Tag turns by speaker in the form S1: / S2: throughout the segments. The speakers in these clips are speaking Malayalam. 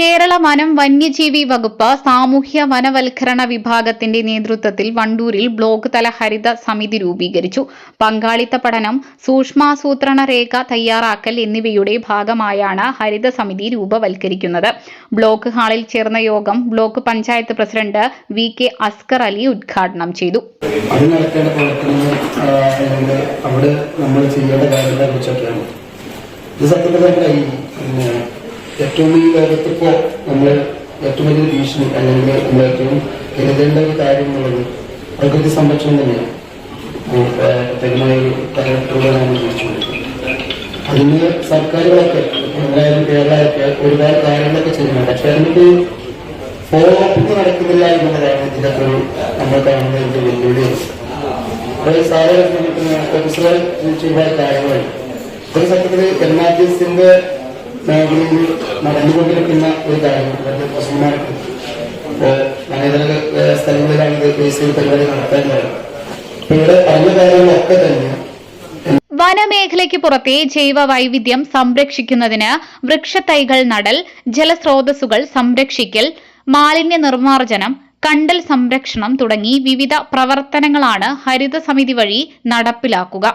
S1: കേരള വനം വന്യജീവി വകുപ്പ് സാമൂഹ്യ വനവൽക്കരണ വിഭാഗത്തിന്റെ നേതൃത്വത്തിൽ വണ്ടൂരിൽ ബ്ലോക്ക് തല ഹരിത സമിതി രൂപീകരിച്ചു. പങ്കാളിത്ത പഠനം സൂക്ഷ്മാസൂത്രണ രേഖ തയ്യാറാക്കൽ എന്നിവയുടെ ഭാഗമായാണ് ഹരിത സമിതി രൂപവൽക്കരിക്കുന്നത്. ബ്ലോക്ക് ഹാളിൽ ചേർന്ന യോഗം block panchayat president V K Askar Ali ഉദ്ഘാടനം ചെയ്തു.
S2: അവിടെ നമ്മൾ ചെയ്യേണ്ട കാര്യങ്ങളെ കുറിച്ചൊക്കെയാണ്. ഇത് സത്യത്തിൽ ഏറ്റവും ഈ ലോകത്തിപ്പോൾ നമ്മൾ ഏറ്റവും വലിയ ഭീഷണി അല്ലെങ്കിൽ നമ്മൾ ഏറ്റവും കരുതേണ്ട ഒരു കാര്യം എന്നുള്ളത് പ്രകൃതി സംരക്ഷണം തന്നെയാണ്. കലക്ടറുടെ നമ്മൾ അതിന് സർക്കാരുകളൊക്കെ എന്തായാലും കേരളമൊക്കെ ഒരുപാട് കാര്യങ്ങളൊക്കെ ചെയ്യുന്നുണ്ട്. പക്ഷെ അതിനൊക്കെ ഫോളോ അപ്പ് നടക്കുന്നില്ല എന്നുള്ളതാണ് ഇതിനകത്ത് ഒരു നമ്മൾ കാണുന്ന ഒരു വെല്ലുവിളിയാണ് അപ്പോൾ സാധാരണ ഓഫീസറുകൾ ഒരുപാട് കാര്യങ്ങളുണ്ട് ഒരു സത്യത്തിൽ എൻ ആർ ജി എസിന്റെ മേഖലയിൽ നടന്നുകൊണ്ടിരിക്കുന്ന ഒരു കാര്യമാണ്. പ്രശ്നമായിട്ട് സ്ഥലങ്ങളിലാണ് ഇത് ബേസ് ചെയ്ത് പരിപാടി അപ്പോൾ ഇവിടെ പറഞ്ഞ കാര്യങ്ങളൊക്കെ തന്നെ
S1: വനമേഖലയ്ക്ക് പുറത്തെ ജൈവ വൈവിധ്യം സംരക്ഷിക്കുന്നതിന് വൃക്ഷത്തൈകൾ നടൽ ജലസ്രോതസ്സുകൾ സംരക്ഷിക്കൽ മാലിന്യ നിർമ്മാർജനം കണ്ടൽ സംരക്ഷണം തുടങ്ങി വിവിധ പ്രവർത്തനങ്ങളാണ് ഹരിത സമിതി വഴി നടപ്പിലാക്കുക.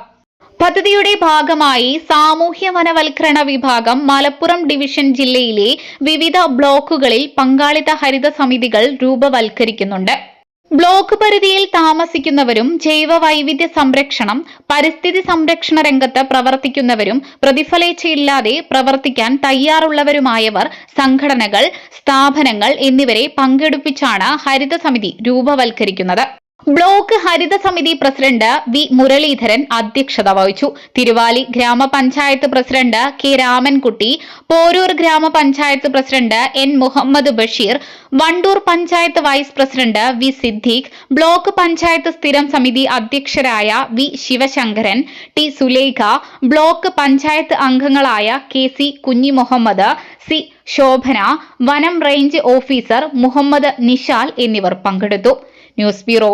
S1: പദ്ധതിയുടെ ഭാഗമായി സാമൂഹ്യ വനവൽക്കരണ വിഭാഗം മലപ്പുറം ഡിവിഷൻ ജില്ലയിലെ വിവിധ ബ്ലോക്കുകളിൽ പങ്കാളിത്ത ഹരിത സമിതികൾ രൂപവൽക്കരിക്കുന്നുണ്ട്. ബ്ലോക്ക് പരിധിയിൽ താമസിക്കുന്നവരും ജൈവ വൈവിധ്യ സംരക്ഷണം പരിസ്ഥിതി സംരക്ഷണ രംഗത്ത് പ്രവർത്തിക്കുന്നവരും പ്രതിഫലേച്ഛയില്ലാതെ പ്രവർത്തിക്കാൻ തയ്യാറുള്ളവരുമായവർ സംഘടനകൾ സ്ഥാപനങ്ങൾ എന്നിവരെ പങ്കെടുപ്പിച്ചാണ് ഹരിത സമിതി രൂപവൽക്കരിക്കുന്നത്. ബ്ലോക്ക് ഹരിത സമിതി പ്രസിഡന്റ് വി മുരളീധരൻ അധ്യക്ഷത വഹിച്ചു. തിരുവാലി ഗ്രാമപഞ്ചായത്ത് പ്രസിഡന്റ് കെ രാമൻകുട്ടി പോരൂർ ഗ്രാമപഞ്ചായത്ത് president N Muhammad Basheer Wandoor panchayat vice president V Siddique block panchayat സ്ഥിരം സമിതി അധ്യക്ഷരായ V Sivasankaran T Sulekha block panchayat അംഗങ്ങളായ K C Kunhimuhammed C Shobhana വനം റേഞ്ച് ഓഫീസർ മുഹമ്മദ് നിഷാൽ എന്നിവർ പങ്കെടുത്തു. News bureau